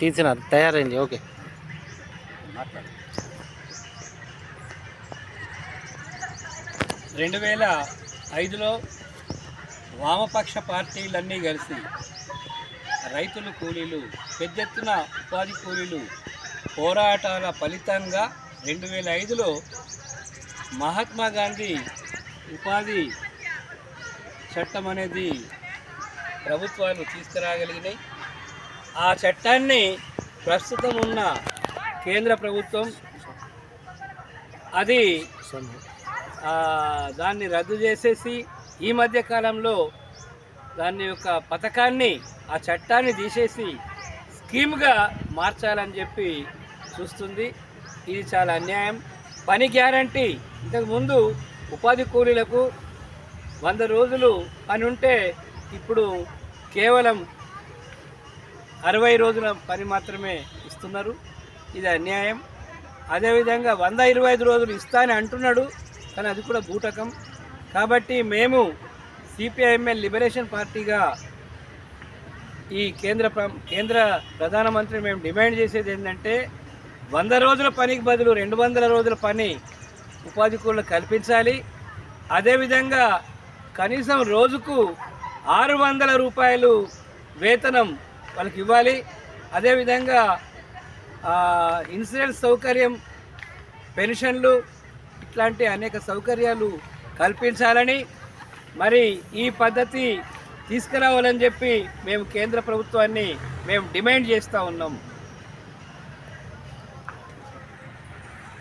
తీసినారు తయారైంది ఓకే. రెండు వేల ఐదులో వామపక్ష పార్టీలన్నీ కలిసి రైతులు కూలీలు పెద్ద ఎత్తున ఉపాధి కూలీలు పోరాటాల ఫలితంగా రెండు వేల ఐదులో మహాత్మా గాంధీ ఉపాధి చట్టం అనేది ప్రభుత్వాలు తీసుకురాగలిగినాయి. ఆ చట్టాన్ని ప్రస్తుతం ఉన్న కేంద్ర ప్రభుత్వం అది దాన్ని రద్దు చేసేసి ఈ మధ్య కాలంలో దాని యొక్క పథకాన్ని ఆ చట్టాన్ని తీసేసి స్కీమ్గా మార్చాలని చెప్పి చూస్తుంది. ఇది చాలా అన్యాయం. పని గ్యారంటీ. ఇంతకుముందు ఉపాధి కూలీలకు వంద రోజులు పని ఉంటే ఇప్పుడు కేవలం అరవై రోజుల పని మాత్రమే ఇస్తున్నారు. ఇది అన్యాయం. అదేవిధంగా వంద ఇరవై ఐదు రోజులు ఇస్తా అని అంటున్నాడు కానీ అది కూడా బూటకం. కాబట్టి మేము సిపిఐఎంఎల్ లిబరేషన్ పార్టీగా ఈ కేంద్ర ప్ర- కేంద్ర ప్రధానమంత్రి మేము డిమాండ్ చేసేది ఏంటంటే వంద రోజుల పనికి బదులు రెండు వందల రోజుల పని ఉపాధి కూలీలకు కల్పించాలి. అదేవిధంగా కనీసం రోజుకు ఆరు వందల రూపాయలు వేతనం వాళ్ళకి ఇవ్వాలి. అదేవిధంగా ఇన్సూరెన్స్ సౌకర్యం పెన్షన్లు ఇట్లాంటి అనేక సౌకర్యాలు కల్పించాలని మరి ఈ పద్ధతి తీసుకురావాలని చెప్పి మేము కేంద్ర ప్రభుత్వాన్ని మేము డిమాండ్ చేస్తూ ఉన్నాం.